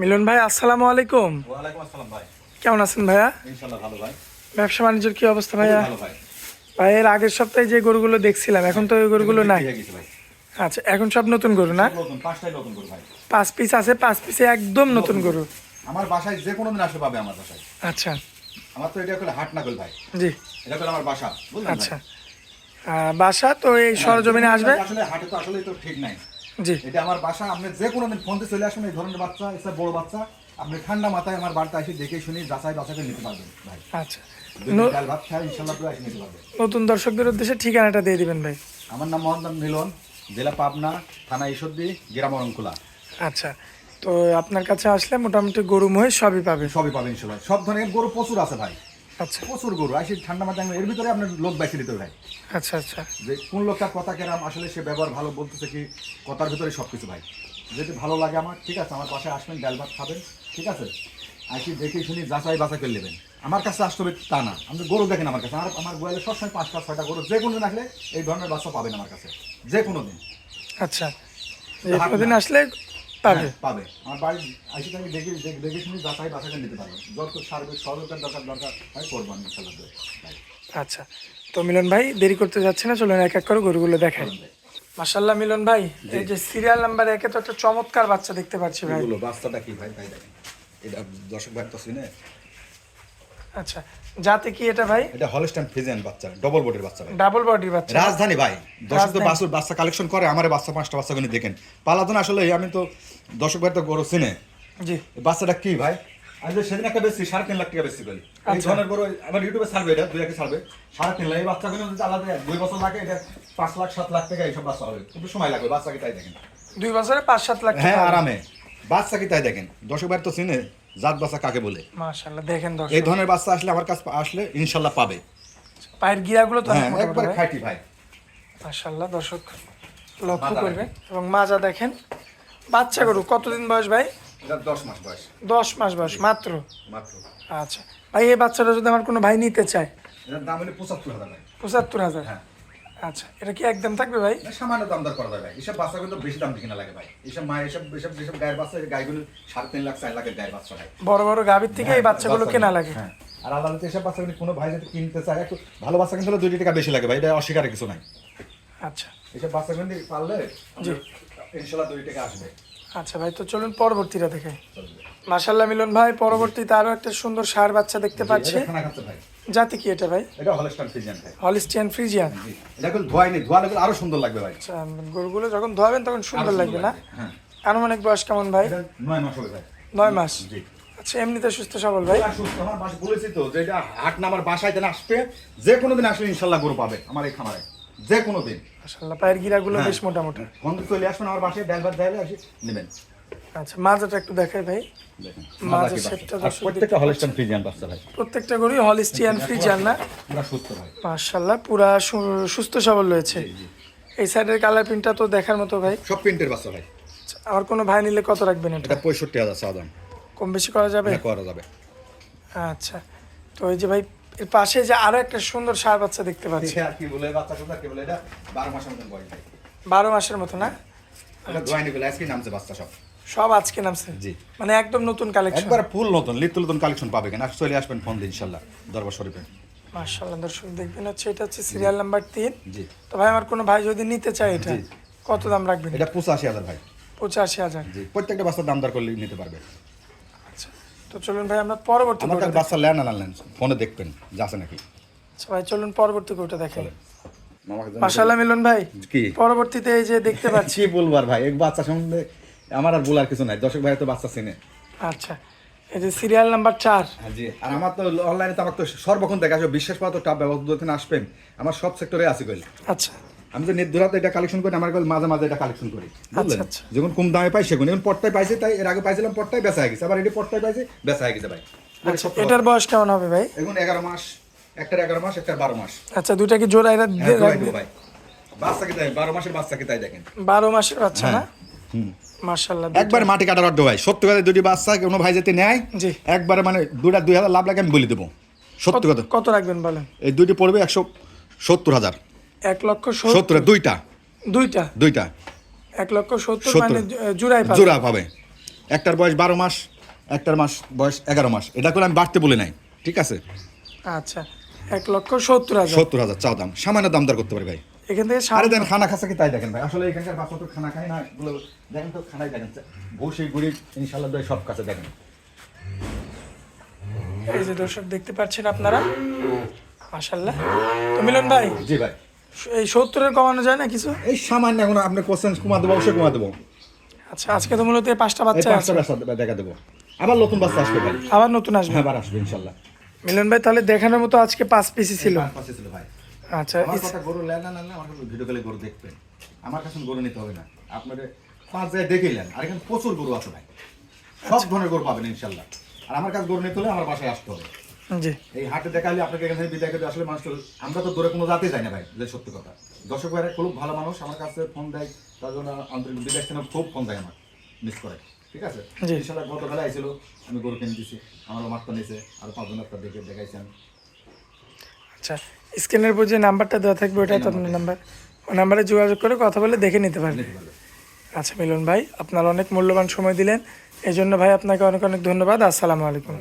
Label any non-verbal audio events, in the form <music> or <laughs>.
মিলন ভাই আসসালামু আলাইকুম। ওয়ালাইকুম আসসালাম ভাই। কেমন আছেন ভাইয়া? ইনশাল্লাহ ভালো ভাই। ব্যবসা বাণিজ্যের কি অবস্থা ভাইয়া? ভালো ভাই। ভাই এর আগের সপ্তাহে যে গরুগুলো দেখছিলাম এখন তো ওই গরুগুলো নাই। আচ্ছা এখন সব নতুন গরু না? পাঁচটাই নতুন করে ভাই। পাঁচ পিস আছে পাঁচ পিসে একদম নতুন গরু। আমার বাসায় যে কোনো দিন আসলে পাবে আমার বাসায়। আচ্ছা। আমার তো এটা করলে হাট না করলে ভাই। জি। এটা করলে আমার বাসা বুঝলেন আচ্ছা। বাসা তো এই সরজমিনে আসবে? আসলে হাটে তো আসলে তো ঠিক নাই। জি। এটা আমার বাসা। আপনি যে কোনো দিন ফোনতে চলে আসুন এই ধরনের বাচ্চা এটা বড় বাচ্চা। আপনি ঠান্ডা মাথায় আমার বাড়িতে এসে দেখে শুনি যাচাই বাছাই করে নিতে পারবেন ভাই। আচ্ছা। নতুন দর্শকদের উদ্দেশ্যে ঠিকানাটা দিয়ে দিবেন ভাই। আমার নাম মোহাম্মদ মিলন জেলা পাবনা থানা ঈশ্বরদী গ্রাম অরণকুলা আচ্ছা। তো আপনার কাছে আসলে মোটামুটি গরু মহিষ সবই পাবে সবই পাবেন ইনশাল্লাহ। সব ধরনের গরু প্রচুর আছে ভাই। আচ্ছা। প্রচুর গরু আসি ঠান্ডা মাথায় এর ভিতরে আপনার লোক দিতে হবে ভাই আচ্ছা আচ্ছা। যে কোন লোকটা কথা কেরাম আসলে সে ব্যবহার ভালো বলতেছে কি কথার ভিতরে সব কিছু ভাই। যদি ভালো লাগে আমার ঠিক আছে আমার পাশে আসবেন ডাল ভাত খাবেন ঠিক আছে? আসি দেখে শুনি যাচাই বাছাই করে নেবেন। আমার কাছে আসতে হবে তা না। আপনি গরু দেখেন আমার কাছে। আমার আমার গোয়ালে সবসময় পাঁচটা ছয়টা গরু যে কোনো দিন আসলে এই ধরনের বাচ্চা পাবেন আমার কাছে। যে কোনো দিন। আচ্ছা। আসলে পাবে। হ্যাঁ, পাবে। আমার বাড়ি আসি তাকে দেখে দেখে- শুনি যাচাই বাছাই নিতে পারবেন যত সার্ভিস সহযোগিতার দরকার দরকার হয় ইনশাল্লাহ ভাই আচ্ছা। তো মিলন ভাই দেরি করতে যাচ্ছে না চলুন এক এক করে গরুগুলো দেখাই। মাসাল্লাহ মিলন ভাই এই যে সিরিয়াল নাম্বার একে তো একটা চমৎকার বাচ্চা দেখতে পাচ্ছি ভাই। বাচ্চাটা কি ভাই? ভাই দেখেন। এটা দর্শক ভাই তো চিনে? আচ্ছা। যাতে কি এটা ভাই? এটা হলস্টাইন বাচ্চা ডবল বডির বাচ্চা ভাই। ডাবল বডির বাচ্চা। রাজধানী ভাই দর্শক তো। বাসুর বাচ্চা কালেকশন করে আমার বাচ্চা পাঁচটা বাচ্চা গুলো দেখেন। পালাতন আসলে আমি তো দর্শক ভাই তো গরু চিনে। জি। বাচ্চাটা কি ভাই? আমি সেদিন একটা বেশি সাড়ে তিন লাখ টাকা বেশি বলি। এই আচ্ছা। ধরনের গরু আমার ইউটিউবে ছাড়বে এটা দুই একে ছাড়বে সাড়ে তিন লাখ এই বাচ্চাগুলো যদি আলাদা দুই বছর লাগে এটা পাঁচ লাখ সাত লাখ টাকা এইসব বাচ্চা হবে। কিন্তু সময় লাগবে বাচ্চাকে তাই দেখেন। দুই বছরে পাঁচ সাত লাখ হ্যাঁ আরামে। বাচ্চাকে তাই দেখেন। দর্শক ভাই তো চিনে। জাত বাচ্চা কাকে বলে? মাশাল্লাহ দেখেন এই ধরনের বাচ্চা আসলে আমার কাছে আসলে ইনশাল্লাহ পাবে। পায়ের গিয়াগুলো তো হ্যাঁ একবার খাইটি ভাই। মাশাল্লাহ দর্শক লক্ষ্য মাজা করবেন। এবং মাজা দেখেন। বাচ্চা গরু কতদিন বয়স ভাই? দশ মাস বয়স। দশ মাস বয়স মাত্র? মাত্র। আচ্ছা। ভাই এই বাচ্চাটা যদি আমার কোনো ভাই নিতে চায়? এটার দাম হলে পঁচাত্তর হাজার পঁচাত্তর হাজার? হ্যাঁ। আচ্ছা এটা কি একদম থাকবে ভাই? সামান্য দাম দর করা যায় ভাই। এসব বাচ্চা কিন্তু বেশি দাম কিনা লাগে ভাই। এসব মা এসব এসব যেসব গায়ের বাচ্চা এই গাইগুলো সাড়ে তিন লাখ চার লাখের গায়ের বাচ্চা ভাই। বড় বড় গাভীর থেকে এই বাচ্চাগুলো কেনা লাগে। হ্যাঁ। আর আলাদা এসব বাচ্চা কিন্তু কোনো ভাই যদি কিনতে চায় একটু ভালো বাচ্চা কিন্তু দুই টাকা বেশি লাগে ভাই। এটা অস্বীকারের কিছু নাই। আচ্ছা। এসব বাচ্চা কিন্তু পারলে ইনশাল্লাহ দুই টাকা আসবে। আচ্ছা ভাই তো চলুন পরবর্তীটা দেখে। চলবে। মাশাল্লাহ মিলন ভাই পরবর্তীতে আরও একটা সুন্দর সার বাচ্চা দেখতে পাচ্ছি। ভাই। জাতি কি এটা ভাই? এটা হলস্টান ফিজিয়ান ভাই। হলিস্টিয়ান ফ্রিজিয়ান জি। এটা কিন্তু ধোয়াই নেই ধোয়া লাগলে আরও সুন্দর লাগবে ভাই। আচ্ছা গরুগুলো যখন ধোয়াবেন তখন সুন্দর লাগবে না? হ্যাঁ। আনুমানিক বয়স কেমন ভাই? নয় মাস হবে ভাই। নয় মাস? জি। আচ্ছা এমনিতে সুস্থ সবল ভাই? সুস্থ আমার বাসা বলেছি তো যে এটা হাট না আমার বাসায় যেন আসবে যে কোনো দিন আসলে ইনশাল্লাহ গরু পাবে আমার এই খামারে। যে কোনো দিন। মাশাল্লাহ পায়ের গিরাগুলো হ্যাঁ। বেশ মোটামুটি। বন্ধু চলে আসবেন আমার বাসায় ভাত ডাইলে আসি নেবেন। আচ্ছা মাজাটা একটু দেখাই ভাই। সেটটা প্রত্যেকটা হলস্টাইন ফ্রিজিয়ান বাচ্চা ভাই। প্রত্যেকটা গরুই হলিস্টিয়ান ফ্রিজিয়ান না? পুরা সুস্থ ভাই। মাশাল্লাহ পুরা সু- সুস্থ সবল রয়েছে। এই সাইডের কালার প্রিন্টটা তো দেখার মতো ভাই। সব প্রিন্টের বাচ্চা ভাই। আচ্ছা, কোনো ভাই নিলে কত রাখবেন এটা? এটা পঁয়ষট্টি হাজার সাদাম কম বেশি করা যাবে? করা যাবে। আচ্ছা তো এই যে ভাই এর পাশে যে আরও একটা সুন্দর সার বাচ্চা দেখতে পাচ্ছি। আর কি বলে বাচ্চা সুন্দর কি বলে এটা? বারো মাসের বয়স মতো না? এটা দোয়াইনি বলে আজকে নামছে বাচ্চা সব। সব আজকে নামছে। জি। মানে একদম নতুন কালেকশন একবার ফুল নতুন লিত্য নতুন কালেকশন পাবে কেন? চলে আসবেন ফোন দিয়ে ইনশাল্লাহ দরবার শরীফে। মার্শাল্লাহ দর্শক দেখবেন হচ্ছে এটা হচ্ছে সিরিয়াল নাম্বার তিন। জি। তো ভাই আমার কোনো ভাই যদি নিতে চায় এটা কত দাম রাখবেন? এটা পঁচাশি হাজার ভাই। পঁচাশি হাজার। জি প্রত্যেকটা বাচ্চার দাম দর করলে নিতে পারবে। আচ্ছা তো চলুন ভাই আমরা পরবর্তী আমার কাছে বাচ্চা লেন না নেন ফোনে দেখবেন যাচ্ছে নাকি। আচ্ছা ভাই চলুন পরবর্তী কোটা দেখেন। জানাই- মিলন ভাই কি? পরবর্তীতে এই যে দেখতে <laughs> পাচ্ছি। বলবার ভাই এক বাচ্চা সম্বন্ধে আমার আর বলার কিছু নাই। দর্শক ভাই তো বাচ্চা চিনে। আচ্ছা এই যে সিরিয়াল নাম্বার চার। হ্যাঁ, জি। আর আমার তো অনলাইনে তো আমার তো সর্বক্ষণ দেখা আসবে বিশ্বাস পাওয়া তো টাপ ব্যবস্থা আসবেন। আমার সব সেক্টরে আছে কইল। আচ্ছা। আমি তো নির্ধারাতে এটা কালেকশন করি আমার মাঝে মাঝে এটা কালেকশন করি। বুঝলেন? আচ্ছা। যখন কম দামে পাই সেগুন এখন পট্টায় পাইছে তাই এর আগে পাইছিলাম পট্টায় বেচা হয়ে গেছে। আবার এটি পট্টায় পাইছে বেচা হয়ে গেছে ভাই। আচ্ছা এটার বয়স কেমন হবে ভাই? এখন এগারো মাস একটার এগারো মাস একটার বারো মাস। আচ্ছা দুইটা কি জোড়া এরা হ্যাঁ, ভাই। বাচ্চাকে তাই বারো মাসের বাচ্চাকে তাই দেখেন। বারো মাসের বাচ্চা না? হুম। মার্শাল্লাহ একবার মাটি কাটার অর্ধ ভাই সত্যি কথা দুটি বাচ্চা কোনো ভাই যাতে নেয় জি। একবারে মানে দুটা দুই হাজার লাভ লাগে আমি বলে দেবো। সত্যি কথা। কত রাখবেন বলেন? এই দুইটি পড়বে একশো সত্তর হাজার। এক লক্ষ সত্তর দুইটা। দুইটা? দুইটা। এক লক্ষ সত্তর। মানে জু- জোড়া পাবে। একটার বয়স বারো মাস একটার মাস বয়স এগারো মাস। এটা করে আমি বাড়তে বলে নাই ঠিক আছে? আচ্ছা এক লক্ষ সত্তর হাজার। সত্তর হাজার চাও দাম। সামান্য দাম দর করতে পারি ভাই। এখান থেকে আরে দেন খানা খাচ্ছে কি তাই দেখেন ভাই? আসলে এখানকার বাচ্চা তো খানা খায় না এগুলো দেখেন তো খানাই দেখেন। বসে গুড়ি ইনশাল্লাহ দই সব কাছে দেখেন। এই যে দর্শক দেখতে পাচ্ছেন আপনারা? মাশাল্লাহ তো মিলন ভাই জি ভাই। এই সত্তরের কমানো যায় না কিছু? এই সামান্য এখন আপনি কোশ্চেন কমা দেবো অবশ্যই কমা দেবো। আচ্ছা আজকে তো মূলত পাঁচটা বাচ্চা পাঁচটা আছে। দেখা দেবো। আবার নতুন বাচ্চা আসবে ভাই। আবার নতুন আসবে। হ্যাঁ আবার আসবে ইনশাল্লাহ মিলন ভাই তাহলে দেখানোর মতো আজকে পাঁচ পিসি ছিল। পাঁচ পাশে ছিল ভাই। আচ্ছা আমার কথা গরু লেন না না আমার কাছে ভিডিও কলে গরু দেখবেন। আমার কাছে গরু নিতে হবে না। আপনাদের পাঁচ জায়গায় দেখেলেন আর এখানে প্রচুর গরু আছে ভাই। সব ধরনের গরু পাবেন ইনশাল্লাহ। আর আমার কাছে গরু নিতে হলে আমার বাসায় আসতে হবে। জি। এই হাটে দেখালে আপনাকে এখান বিদায় করে আসলে মানুষ আমরা তো দূরে কোনো জাতে যাই না ভাই যে সত্যি কথা। দর্শক ভাইরা খুব ভালো মানুষ আমার কাছে ফোন দেয় তার জন্য আন্তরিক বিদেশ থেকে খুব ফোন দেয় আমার মিস করে। ঠিক আছে? ইনশাল্লাহ গতকালে আইছিল আমি গরু কিনে দিছি আমারও মাত্রা নিয়েছে আর পাঁচজন একটা দেখে দেখাইছেন। আচ্ছা স্ক্রিনের উপর যে নাম্বারটা দেওয়া থাকবে ওটাই তো আপনার নাম্বার। ওই নাম্বারে যোগাযোগ করে কথা বলে দেখে নিতে পারবেন। আচ্ছা মিলন ভাই আপনার অনেক মূল্যবান সময় দিলেন। এই জন্য ভাই আপনাকে অনেক অনেক ধন্যবাদ। আসসালামু আলাইকুম।